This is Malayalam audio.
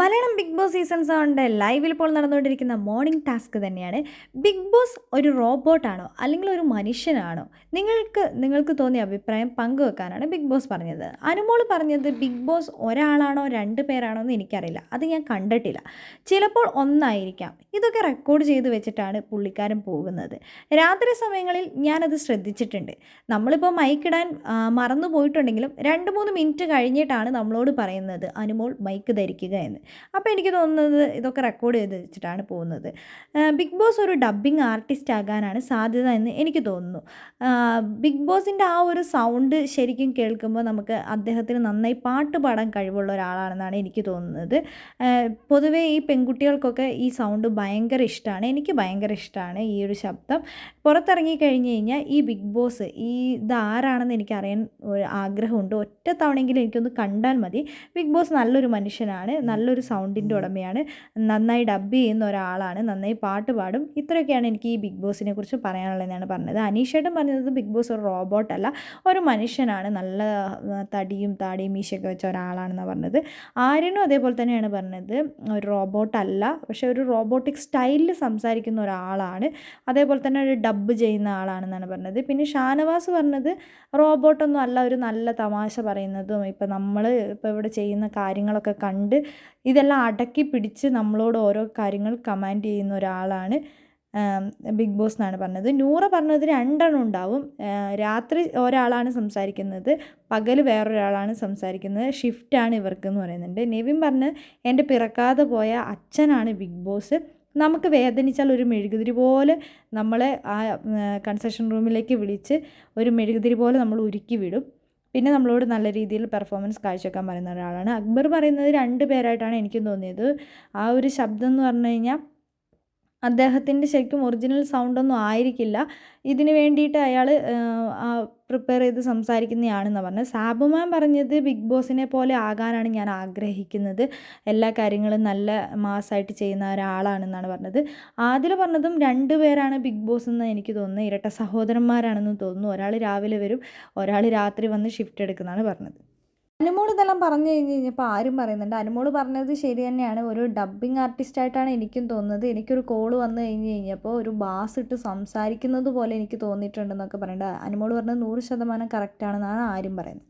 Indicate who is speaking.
Speaker 1: മലയാളം ബിഗ് ബോസ് സീസൺ സെവന്റെ ലൈവിൽ ഇപ്പോൾ നടന്നുകൊണ്ടിരിക്കുന്ന മോർണിംഗ് ടാസ്ക് തന്നെയാണ്. ബിഗ് ബോസ് ഒരു റോബോട്ടാണോ? അല്ലെങ്കിൽ ഒരു മനുഷ്യനാണോ? നിങ്ങൾക്ക് നിങ്ങൾക്ക് തോന്നിയ അഭിപ്രായം പങ്കുവെക്കാനാണ് ബിഗ് ബോസ് പറഞ്ഞത്. അനുമോൾ പറഞ്ഞത് ബിഗ് ബോസ് ഒരാളാണോ രണ്ട് പേരാണോ എന്ന് എനിക്കറിയില്ല. അത് ഞാൻ കണ്ടിട്ടില്ല. ചിലപ്പോൾ ഒന്നായിരിക്കാം. ഇതൊക്കെ റെക്കോർഡ് ചെയ്ത് വെച്ചിട്ടാണ് പുള്ളിക്കാരൻ പോകുന്നത്. രാത്രി സമയങ്ങളിൽ ഞാനത് ശ്രദ്ധിച്ചിട്ടുണ്ട്. നമ്മളിപ്പോൾ മൈക്കിടാൻ മറന്നു പോയിട്ടുണ്ടെങ്കിലും രണ്ട് മൂന്ന് മിനിറ്റ് കഴിഞ്ഞിട്ടാണ് നമ്മളോട് പറയുന്നത് അനുമോൾ മൈക്ക് ധരിക്കുക എന്ന്. അപ്പോൾ എനിക്ക് തോന്നുന്നത് ഇതൊക്കെ റെക്കോർഡ് ചെയ്ത് വെച്ചിട്ടാണ് പോകുന്നത്. ബിഗ് ബോസ് ഒരു ഡബ്ബിംഗ് ആർട്ടിസ്റ്റ് ആകാനാണ് സാധ്യത എന്ന് എനിക്ക് തോന്നുന്നു. ബിഗ് ബോസിന്റെ ആ ഒരു സൗണ്ട് ശരിക്കും കേൾക്കുമ്പോൾ നമുക്ക് അദ്ദേഹത്തിന് നന്നായി പാട്ട് പാടാൻ കഴിവുള്ള ഒരാളാണെന്നാണ് എനിക്ക് തോന്നുന്നത്. പൊതുവേ ഈ പെൺകുട്ടികൾക്കൊക്കെ ഈ സൗണ്ട് ഭയങ്കര ഇഷ്ടമാണ്. എനിക്ക് ഭയങ്കര ഇഷ്ടമാണ് ഈ ഒരു ശബ്ദം. പുറത്തിറങ്ങി കഴിഞ്ഞ് കഴിഞ്ഞാൽ ഈ ബിഗ് ബോസ് ഈ ഇതാരാണെന്ന് എനിക്കറിയാൻ ഒരു ആഗ്രഹമുണ്ട്. ഒറ്റ തവണയെങ്കിലും എനിക്കൊന്ന് കണ്ടാൽ മതി. ബിഗ് ബോസ് നല്ലൊരു മനുഷ്യനാണ്. നല്ലൊരു സൗണ്ടിന്റെ ഉടമയാണ്. നന്നായി ഡബ് ചെയ്യുന്ന ഒരാളാണ്. നന്നായി പാട്ട് പാടും. ഇത്രയൊക്കെയാണ് എനിക്ക് ഈ ബിഗ് ബോസിനെ കുറിച്ച് പറയാനുള്ളതെന്നാണ് പറഞ്ഞത്. അനീഷേട്ടൻ പറഞ്ഞത് ബിഗ് ബോസ് ഒരു റോബോട്ടല്ല ഒരു മനുഷ്യനാണ്. നല്ല തടിയും താടിയും മീശയൊക്കെ വെച്ച ഒരാളാണെന്നാണ് പറഞ്ഞത്. ആര്യനും അതേപോലെ തന്നെയാണ് പറഞ്ഞത്. ഒരു റോബോട്ടല്ല പക്ഷെ ഒരു റോബോട്ടിക് സ്റ്റൈലിൽ സംസാരിക്കുന്ന ഒരാളാണ്. അതേപോലെ തന്നെ ഒരു ഡബ്ബ് ചെയ്യുന്ന ആളാണെന്നാണ് പറഞ്ഞത്. പിന്നെ ഷാനവാസ് പറഞ്ഞത് റോബോട്ടൊന്നും അല്ല. ഒരു നല്ല തമാശ പറയുന്നതും ഇപ്പം നമ്മൾ ഇപ്പോൾ ഇവിടെ ചെയ്യുന്ന കാര്യങ്ങളൊക്കെ കണ്ട് ഇതെല്ലാം അടക്കി പിടിച്ച് നമ്മളോട് ഓരോ കാര്യങ്ങൾ കമാൻഡ് ചെയ്യുന്ന ഒരാളാണ് ബിഗ് ബോസ് എന്നാണ് പറഞ്ഞത്. നൂറ പറഞ്ഞത് രണ്ടെണ്ണം ഉണ്ടാവും. രാത്രി ഒരാളാണ് സംസാരിക്കുന്നത് പകൽ വേറൊരാളാണ് സംസാരിക്കുന്നത്. ഷിഫ്റ്റാണ് ഇവർക്ക് എന്ന് പറയുന്നുണ്ട്. നെവിൻ പറഞ്ഞ് എന്റെ പിറക്കാതെ പോയ അച്ഛനാണ് ബിഗ് ബോസ്. നമുക്ക് വേദനിച്ചാൽ ഒരു മെഴുകുതിരി പോലെ നമ്മളെ ആ കൺസെഷൻ റൂമിലേക്ക് വിളിച്ച് ഒരു മെഴുകുതിരി പോലെ നമ്മൾ ഉരുക്കി വിടും. പിന്നെ നമ്മളോട് നല്ല രീതിയിൽ പെർഫോമൻസ് കാഴ്ചവെക്കാൻ പറയുന്ന ഒരാളാണ്. അക്ബർ പറയുന്നത് രണ്ട് പേരായിട്ടാണ് എനിക്കും തോന്നിയത്. ആ ഒരു ശബ്ദം എന്ന് പറഞ്ഞു കഴിഞ്ഞാൽ അദ്ദേഹത്തിന്റെ ശരിക്കും ഒറിജിനൽ സൗണ്ടൊന്നും ആയിരിക്കില്ല. ഇതിന് വേണ്ടിയിട്ട് അയാൾ പ്രിപ്പയർ ചെയ്ത് സംസാരിക്കുന്നതാണെന്ന് പറഞ്ഞത്. സാബുമാൻ പറഞ്ഞത് ബിഗ് ബോസിനെ പോലെ ആകാനാണ് ഞാൻ ആഗ്രഹിക്കുന്നത്. എല്ലാ കാര്യങ്ങളും നല്ല മാസമായിട്ട് ചെയ്യുന്ന ഒരാളാണെന്നാണ് പറഞ്ഞത്. ആദില പറഞ്ഞതും രണ്ട് പേരാണ് ബിഗ് ബോസ് എന്ന് എനിക്ക് തോന്നുന്നത്. ഇരട്ട സഹോദരന്മാരാണെന്ന് തോന്നുന്നു. ഒരാൾ രാവിലെ വരും ഒരാൾ രാത്രി വന്ന് ഷിഫ്റ്റ് എടുക്കുന്നതാണ് പറഞ്ഞത്. അനുമോൾ ഇതെല്ലാം പറഞ്ഞു കഴിഞ്ഞ് കഴിഞ്ഞപ്പോൾ ആരും പറയുന്നുണ്ട്. അനുമോൾ പറഞ്ഞത് ശരി തന്നെയാണ്. ഒരു ഡബ്ബിംഗ് ആർട്ടിസ്റ്റായിട്ടാണ് എനിക്കും തോന്നുന്നത്. എനിക്കൊരു കോൾ വന്നു കഴിഞ്ഞ് കഴിഞ്ഞപ്പോൾ ഒരു ബാസ് ഇട്ട് സംസാരിക്കുന്നത് പോലെ എനിക്ക് തോന്നിയിട്ടുണ്ടെന്നൊക്കെ പറയുന്നുണ്ട് അനുമോൾ പറഞ്ഞത് നൂറ് ശതമാനം കറക്റ്റാണെന്നാണ് ആരും പറയുന്നത്.